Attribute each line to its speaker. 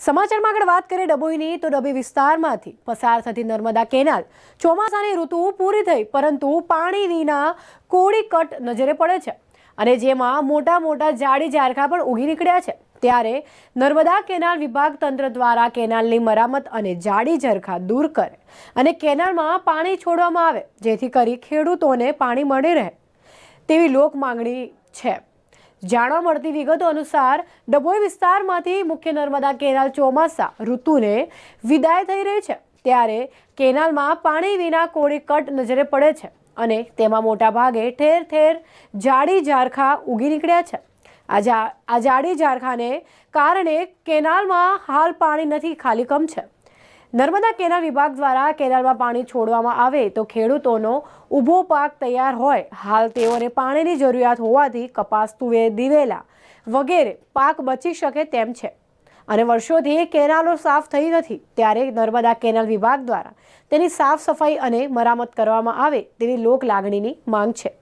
Speaker 1: સમાચારમાં આગળ વાત કરીએ ડભોઈની, તો ડભોઈ વિસ્તારમાંથી પસાર થતી નર્મદા કેનાલ. ચોમાસાની ઋતુ પૂરી થઈ, પરંતુ પાણી વિના કોળી કટ નજરે પડે છે. અને જેમાં મોટા મોટા જાડી ઝારખા પણ ઉગી નીકળ્યા છે. ત્યારે નર્મદા કેનાલ વિભાગ તંત્ર દ્વારા કેનાલની મરામત અને જાડી ઝરખા દૂર કરે અને કેનાલમાં પાણી છોડવામાં આવે, જેથી કરી ખેડૂતોને પાણી મળી રહે તેવી લોક માંગણી છે. જાણવા મળતી વિગતો અનુસાર ડભોઈ વિસ્તારમાંથી મુખ્ય નર્મદા કેનાલ ચોમાસા ઋતુને વિદાય થઈ રહી છે. ત્યારે કેનાલમાં પાણી વિના કોળી કટ નજરે પડે છે અને તેમાં મોટા ભાગે ઠેર ઠેર જાડી ઝારખા ઉગી નીકળ્યા છે. આ જા, આ જાડી ઝારખાને કારણે કેનાલમાં હાલ પાણી નથી ખાલીકમ છે. નર્મદા કેનાલ વિભાગ દ્વારા કેનાલમાં પાણી છોડવામાં આવે તો ખેડૂતોનો ઊભો પાક તૈયાર હોય. હાલ તેઓને પાણીની જરૂરિયાત હોવાથી કપાસ, તુવેર, દિવેલા વગેરે પાક બચી શકે તેમ છે. અને વર્ષોથી કેનાલો સાફ થઈ નથી. ત્યારે નર્મદા કેનાલ વિભાગ દ્વારા તેની સાફ સફાઈ અને મરામત કરવામાં આવે તેવી લોક લાગણીની માંગ છે.